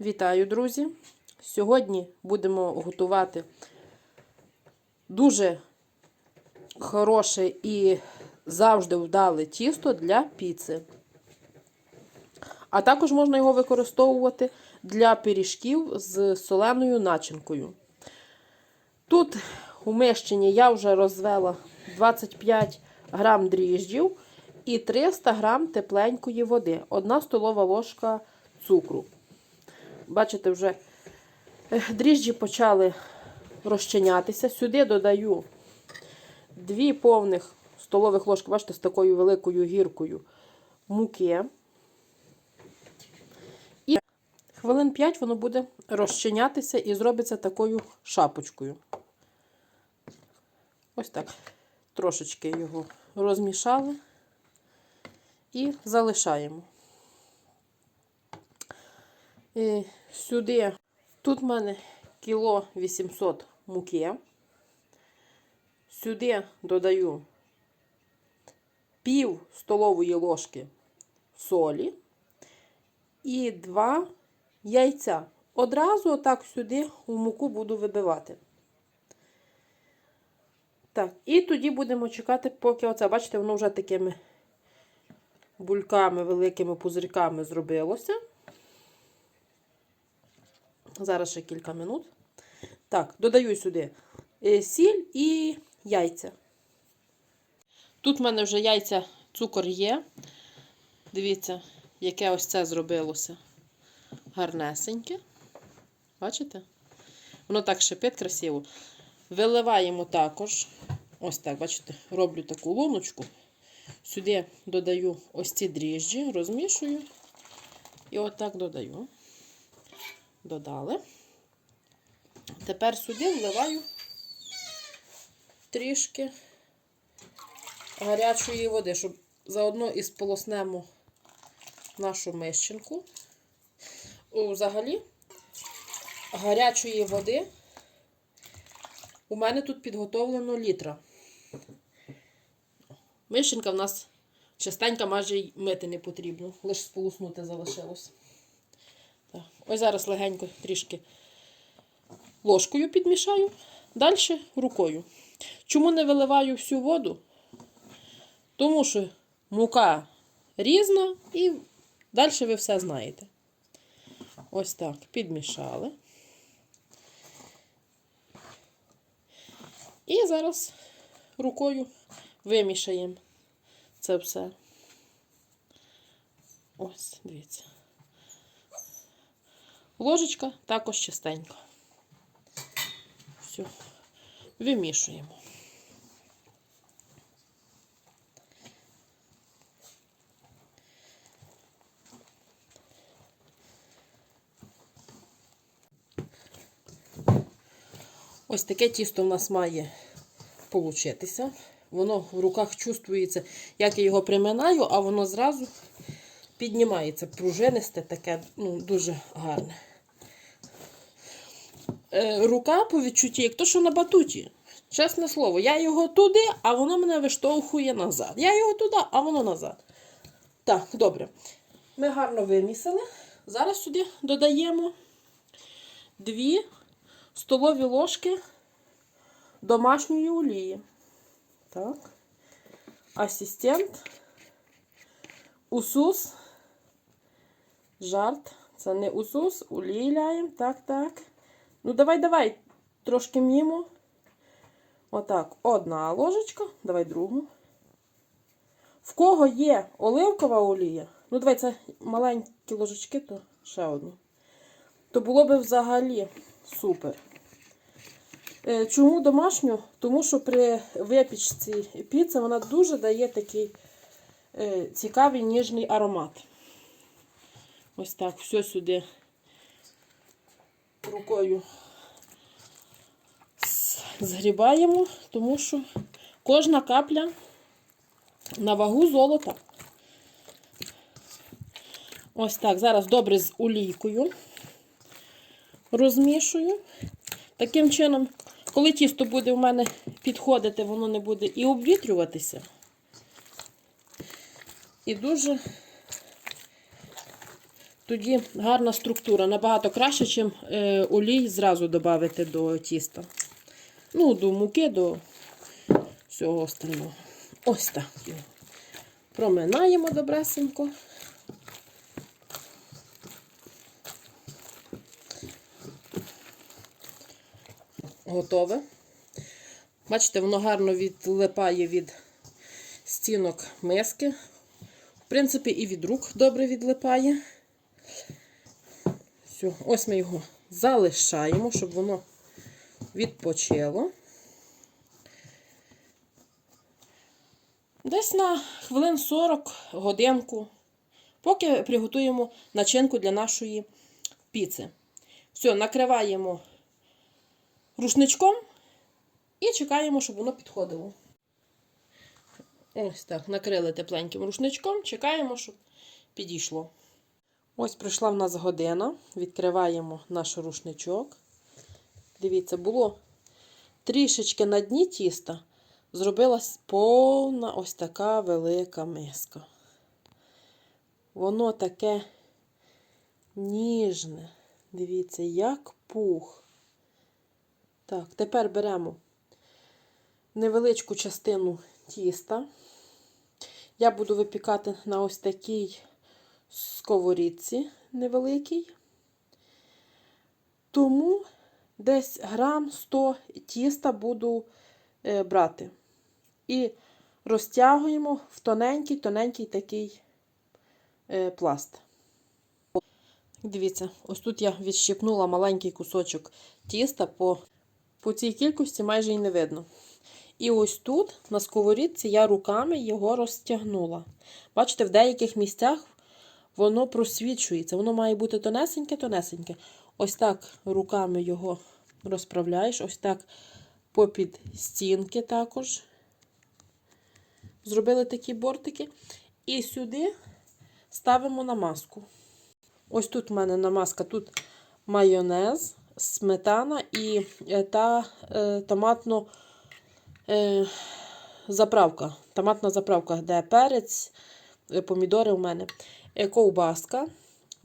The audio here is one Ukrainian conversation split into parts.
Вітаю, друзі! Сьогодні будемо готувати дуже хороше і завжди вдале тісто для піци. А також можна його використовувати для пиріжків з соленою начинкою. Тут у мищині я вже розвела 25 грам дріжджів і 300 грам тепленької води, 1 столова ложка цукру. Бачите, вже дріжджі почали розчинятися. Сюди додаю 2 повних столових ложки, бачите, з такою великою гіркою муки. І хвилин 5 воно буде розчинятися і зробиться такою шапочкою. Ось так. Трошечки його розмішали і залишаємо. І сюди, тут в мене кіло 800 муки. Сюди додаю пів столової ложки солі і два яйця. Одразу отак сюди у муку буду вибивати. Так, і тоді будемо чекати, поки оце, бачите, воно вже такими бульками, великими пузирьками зробилося. Зараз ще кілька минут. Так, додаю сюди е, сіль і яйця. Тут в мене вже яйця, цукор є. Дивіться, яке ось це зробилося. Гарнесеньке. Бачите? Воно так шипить красиво. Виливаємо також, ось так, бачите, роблю таку луночку. Сюди додаю ось ці дріжджі, розмішую. І отак додаю. Додали. Тепер сюди вливаю трішки гарячої води, щоб заодно і сполоснемо нашу мищенку. Взагалі, гарячої води у мене тут підготовлено літра. Мищенка в нас частенько майже й мити не потрібно, лише сполоснути залишилось. Ось зараз легенько трішки ложкою підмішаю, далі рукою. Чому не виливаю всю воду? Тому що мука різна і далі ви все знаєте. Ось так, підмішали. І зараз рукою вимішаємо це все. Ось, дивіться. Ложечка також чистенька. Все, вимішуємо. Ось таке тісто в нас має получитися. Воно в руках чувствується, як я його приминаю, а воно зразу піднімається. Пружинисте таке, ну, дуже гарне. Е, рука по відчутті, як то, що на батуті. Чесне слово, я його туди, а воно мене виштовхує назад. Я його туди, а воно назад. Так, добре. Ми гарно вимісили. Зараз сюди додаємо дві столові ложки домашньої олії. Так. Асистент. Усус. Жарт. Це не усус, олії ляємо. Так, так. Ну, давай, давай. Трошки мімо. Отак. Одна ложечка. Давай другу. В кого є оливкова олія? Ну, давай це маленькі ложечки, то ще одну. То було би взагалі супер. Е, Чому домашню? Тому що при випічці піци вона дуже дає такий е, цікавий ніжний аромат. Ось так, все сюди рукою згрібаємо, тому що кожна капля на вагу золота. Ось так, зараз добре з олійкою розмішую. Таким чином, коли тісто буде у мене підходити, воно не буде і обвітрюватися. І дуже Тоді гарна структура, набагато краще, ніж е, олій зразу додати до тіста. Ну, до муки, до всього остального. Ось так. Проминаємо добресенько. Готове. Бачите, воно гарно відлипає від стінок миски. В принципі, і від рук добре відлипає. Все, ось ми його залишаємо, щоб воно відпочило. Десь на хвилин 40 годинку, поки приготуємо начинку для нашої піци. Все, накриваємо рушничком і чекаємо, щоб воно підходило. Ось так, накрили тепленьким рушничком, чекаємо, щоб підійшло. Ось прийшла в нас година. Відкриваємо наш рушничок. Дивіться, було трішечки на дні тіста. Зробилась повна ось така велика миска. Воно таке ніжне. Дивіться, як пух. Так, тепер беремо невеличку частину тіста. Я буду випікати на ось такій сковорідці невеликій. Тому десь грам 100 тіста буду е, брати. І розтягуємо в тоненький-тоненький такий е, пласт. Дивіться, ось тут я відщипнула маленький кусочок тіста, по, по цій кількості майже і не видно. І ось тут, на сковорідці, я руками його розтягнула. Бачите, в деяких місцях воно просвічується. Воно має бути тонесеньке-тонесеньке. Ось так руками його розправляєш, ось так попід стінки також. Зробили такі бортики. І сюди ставимо намазку. Ось тут в мене намазка, тут майонез, сметана і е, та е, томатно е, заправка. Томатна заправка, де перець, е, помідори у мене, ковбаска,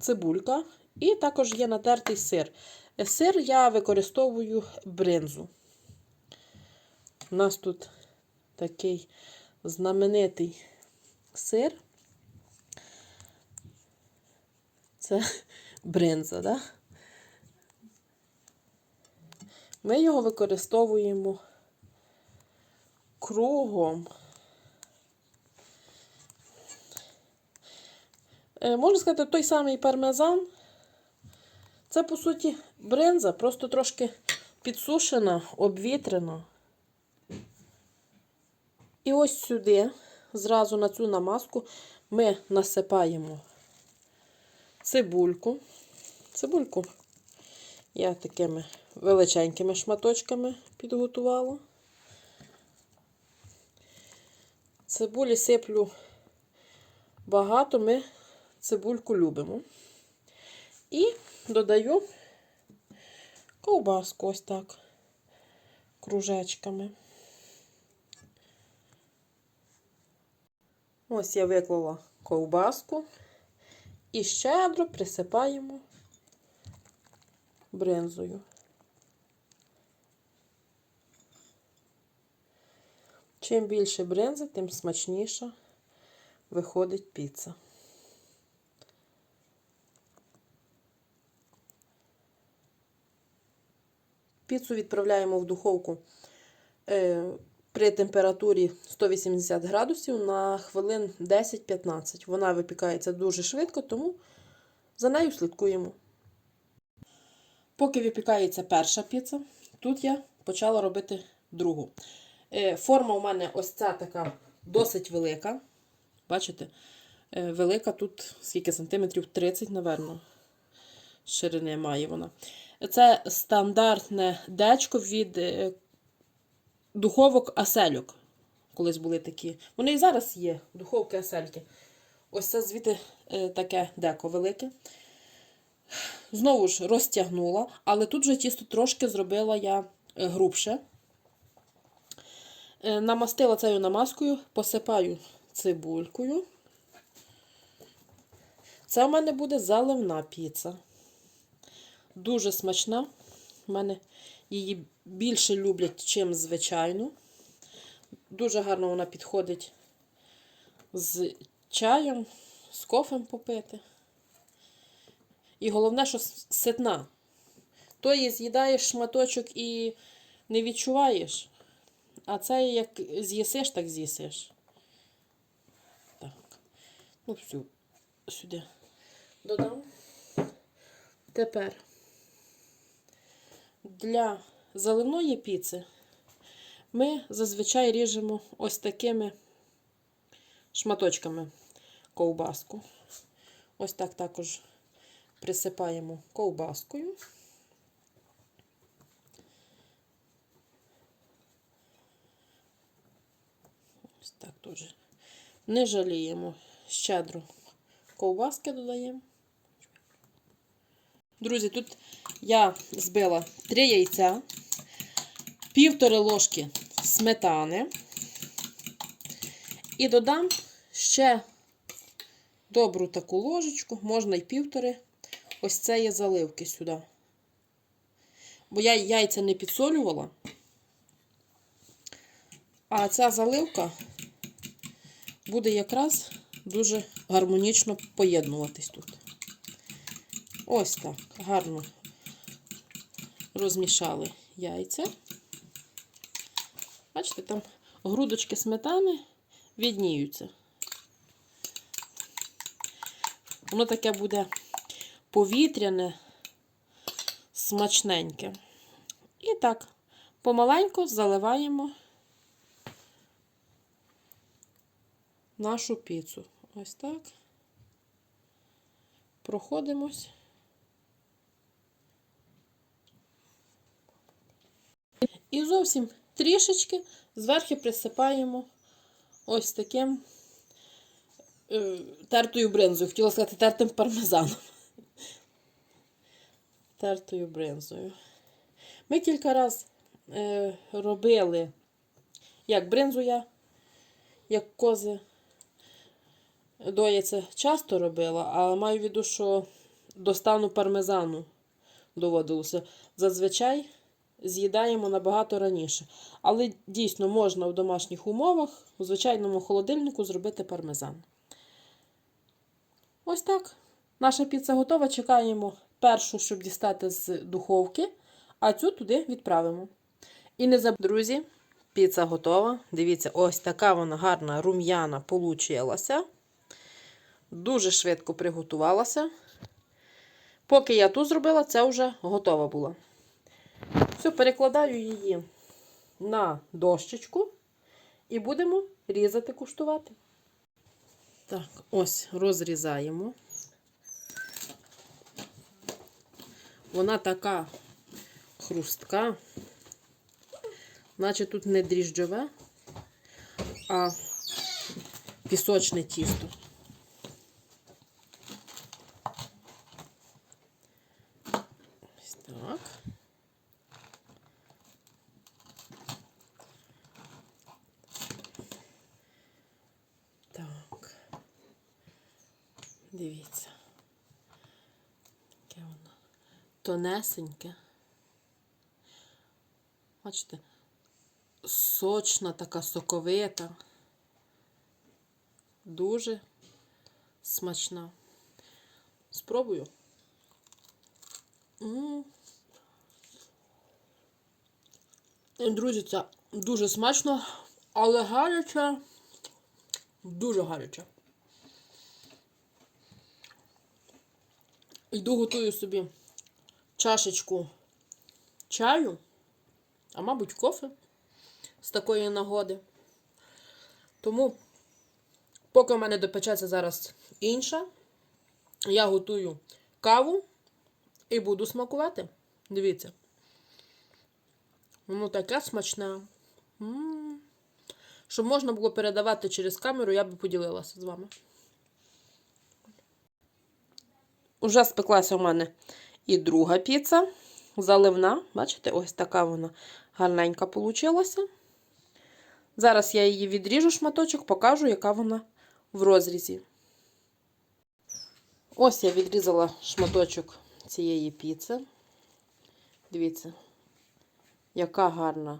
цибулька і також є натертий сир. Е, Сир я використовую бринзу. У нас тут такий знаменитий сир. Це бринза, да? Ми його використовуємо кругом. Можна сказати, той самий пармезан. Це, по суті, бринза, просто трошки підсушена, обвітрена. І ось сюди, зразу на цю намазку, ми насипаємо цибульку. Цибульку я такими величенькими шматочками підготувала. Цибулі сиплю багато, ми цибульку любимо. І додаю ковбаску ось так, кружечками. Ось я виклала ковбаску і щедро присипаємо бринзою. Чим більше бринзи, тим смачніша виходить піца. Піцу відправляємо в духовку е, при температурі 180 градусів на хвилин 10-15. Вона випікається дуже швидко, тому за нею слідкуємо. Поки випікається перша піца, тут я почала робити другу. Е, Форма у мене ось ця така досить велика. Бачите? Е, Велика тут скільки сантиметрів? 30, напевно. Ширини має вона. Це стандартне дечко від е, духовок Асельок. Колись були такі. Вони і зараз є, духовки Асельки. Ось це звідти е, таке деко велике. Знову ж розтягнула, але тут вже тісто трошки зробила я е, грубше. Намастила цією намазкою, посипаю цибулькою. Це в мене буде заливна піца. Дуже смачна. У мене її більше люблять, чим звичайну. Дуже гарно вона підходить з чаєм, з кофем попити. І головне, що ситна. То її з'їдаєш шматочок і не відчуваєш. А це як з'їсиш, так з'їсиш. Так. Ну, всю сюди додам. Тепер для заливної піци ми зазвичай ріжемо ось такими шматочками ковбаску. Ось так також присипаємо ковбаскою. Ось так теж. Не жаліємо. Щедро ковбаски додаємо. Друзі, тут я збила 3 яйця, півтори ложки сметани. І додам ще добру таку ложечку, можна й півтори. Ось це є заливки сюди. Бо я яйця не підсолювала. А ця заливка буде якраз дуже гармонічно поєднуватись тут. Ось так, гарно розмішали яйця. Бачите, там грудочки сметани відніються. Воно таке буде повітряне, смачненьке. І так, помаленьку заливаємо нашу піцу. Ось так. Проходимось. І зовсім трішечки зверху присипаємо ось таким е, тертою бринзою. Хотіла сказати тертим пармезаном. Тертою бринзою. Ми кілька разів е, робили, як бринзу я, як кози доїться часто робила, але маю в виду, що до стану пармезану доводилося. Зазвичай з'їдаємо набагато раніше. Але дійсно можна в домашніх умовах, у звичайному холодильнику зробити пармезан. Ось так. Наша піца готова. Чекаємо першу, щоб дістати з духовки, а цю туди відправимо. І не забудьте, друзі, піца готова. Дивіться, ось така вона гарна, рум'яна получилася. Дуже швидко приготувалася. Поки я ту зробила, це вже готова була. Все, перекладаю її на дощечку і будемо різати, куштувати. Так, ось розрізаємо. Вона така хрустка, наче тут не дріжджове, а пісочне тісто. Ось так. Так. Дивіться. Яке воно тонесеньке. Бачите, сочна, така соковита. Дуже смачна. Спробую. Друзі, це дуже смачно, але гаряче, дуже гаряче. Йду готую собі чашечку чаю, а мабуть, кофе з такої нагоди. Тому, поки в мене допечеться зараз інша, я готую каву і буду смакувати. Дивіться. Воно таке смачне. Щоб можна було передавати через камеру, я би поділилася з вами. Уже спеклася у мене і друга піца. Заливна. Бачите, ось така вона гарненька получилася. Зараз я її відріжу шматочок, покажу, яка вона в розрізі. Ось я відрізала шматочок цієї піци. Дивіться, яка гарна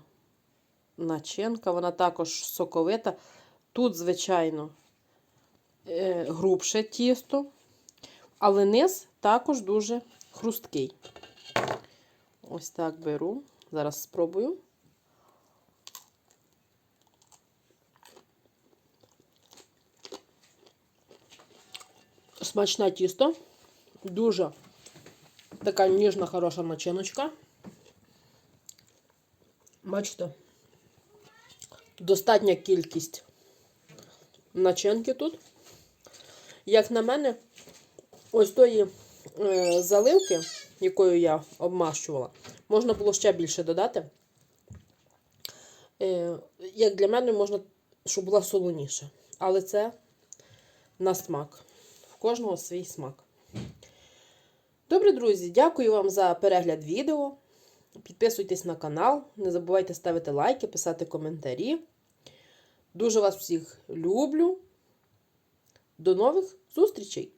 начинка. Вона також соковита. Тут, звичайно, е, грубше тісто, але низ також дуже хрусткий. Ось так беру. Зараз спробую. Смачне тісто. Дуже така ніжна, хороша начиночка. Бачите? Достатня кількість начинки тут. Як на мене, ось тої е, заливки, якою я обмащувала, можна було ще більше додати. Е, як для мене, можна, щоб була солоніша. Але це на смак. В кожного свій смак. Добре, друзі, дякую вам за перегляд відео. Підписуйтесь на канал, не забувайте ставити лайки, писати коментарі. Дуже вас всіх люблю. До нових зустрічей!